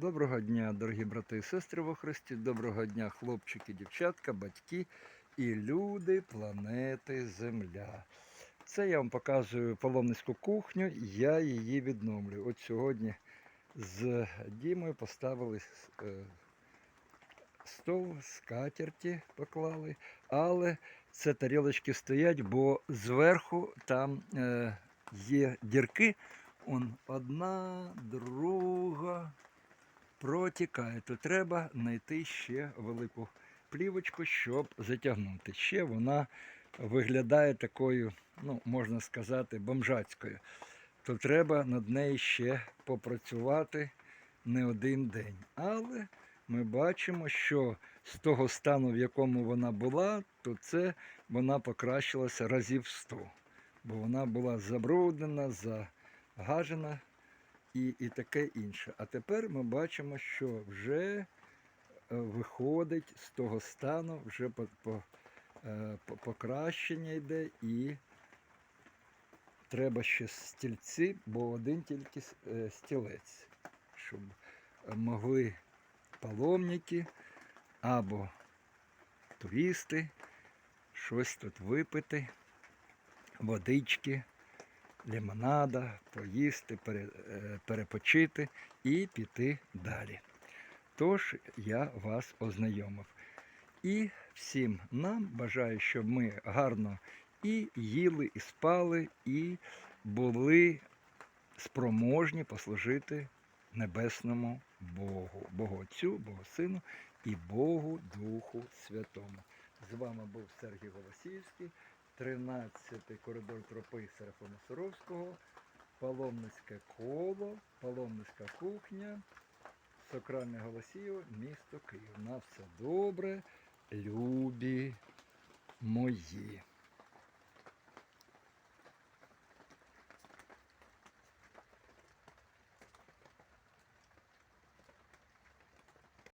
Доброго дня, дорогі брати і сестри во Христі. Доброго дня, хлопчики, дівчатка, батьки і люди планети Земля. Це я вам показую паломницьку кухню, я її відновлюю. От сьогодні з Дімою поставили е, стол, скатерті поклали, але це тарілочки стоять, бо зверху там е, є дірки. Он одна, друга протікає, то треба знайти ще велику плівочку, щоб затягнути. Ще вона виглядає такою, ну, можна сказати, бомжацькою. То треба над нею ще попрацювати не один день. Але ми бачимо, що з того стану, в якому вона була, то це вона покращилася разів 100. Бо вона була забруднена, загажена і, і таке інше. А тепер ми бачимо, що вже е, виходить з того стану, вже по, по, е, по- покращення йде і треба ще стільці, бо один тільки е, стілець, щоб могли паломники або туристи щось тут випити, водички лимонада, поїсти, е, перепочити і піти далі. Тож я вас ознайомив. І всім нам бажаю, щоб ми гарно і їли, і спали, і були спроможні послужити небесному Богу, Богу Отцю, Богу Сину і Богу Духу Святому. З вами був Сергій Голосіївський. 13 коридор тропи Серафима Суровського, паломницьке коло, паломницька кухня, Сокральне Голосіїв, місто Київ. На все добре, любі мої.